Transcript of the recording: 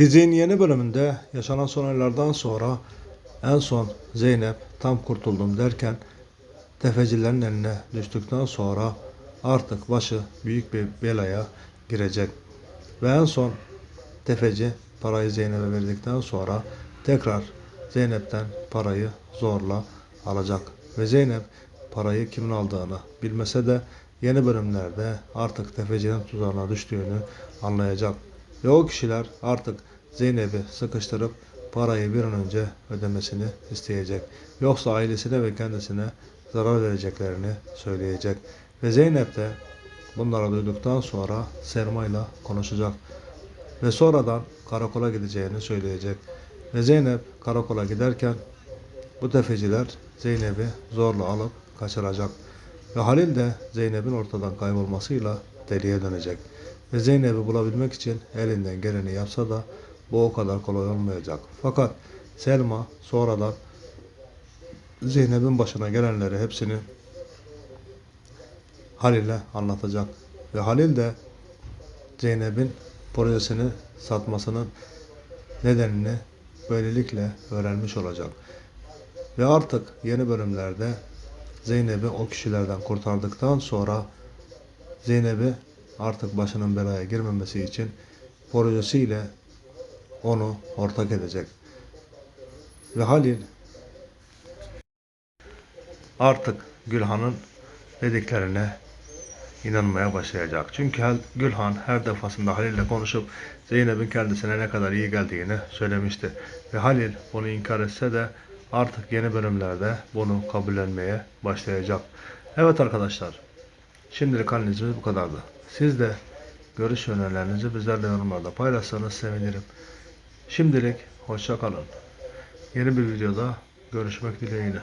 Dizinin yeni bölümünde yaşanan son olaylardan sonra en son Zeynep tam kurtuldum derken tefecilerin eline düştükten sonra artık başı büyük bir belaya girecek. Ve en son tefeci parayı Zeynep'e verdikten sonra tekrar Zeynep'ten parayı zorla alacak. Ve Zeynep parayı kimin aldığını bilmese de yeni bölümlerde artık tefecinin tuzağına düştüğünü anlayacak. Ve o kişiler artık Zeynep'i sıkıştırıp parayı bir an önce ödemesini isteyecek. Yoksa ailesine ve kendisine zarar vereceklerini söyleyecek. Ve Zeynep de bunları duyduktan sonra Selma ile konuşacak. Ve sonradan karakola gideceğini söyleyecek. Ve Zeynep karakola giderken bu tefeciler Zeynep'i zorla alıp kaçıracak. Ve Halil de Zeynep'in ortadan kaybolmasıyla deliye dönecek. Ve Zeynep'i bulabilmek için elinden geleni yapsa da bu o kadar kolay olmayacak. Fakat Selma sonradan Zeynep'in başına gelenleri hepsini Halil'e anlatacak. Ve Halil de Zeynep'in projesini satmasının nedenini böylelikle öğrenmiş olacak. Ve artık yeni bölümlerde Zeynep'i o kişilerden kurtardıktan sonra Zeynep'i artık başının belaya girmemesi için projesiyle onu ortak edecek. Ve Halil artık Gülhan'ın dediklerine inanmaya başlayacak. Çünkü Gülhan her defasında Halil'le konuşup Zeynep'in kendisine ne kadar iyi geldiğini söylemişti. Ve Halil bunu inkar etse de artık yeni bölümlerde bunu kabullenmeye başlayacak. Evet arkadaşlar, şimdilik analizimiz bu kadardı. Siz de görüş önerilerinizi bizlerle yorumlarda paylaşsanız sevinirim. Şimdilik hoşça kalın. Yeni bir videoda görüşmek dileğiyle.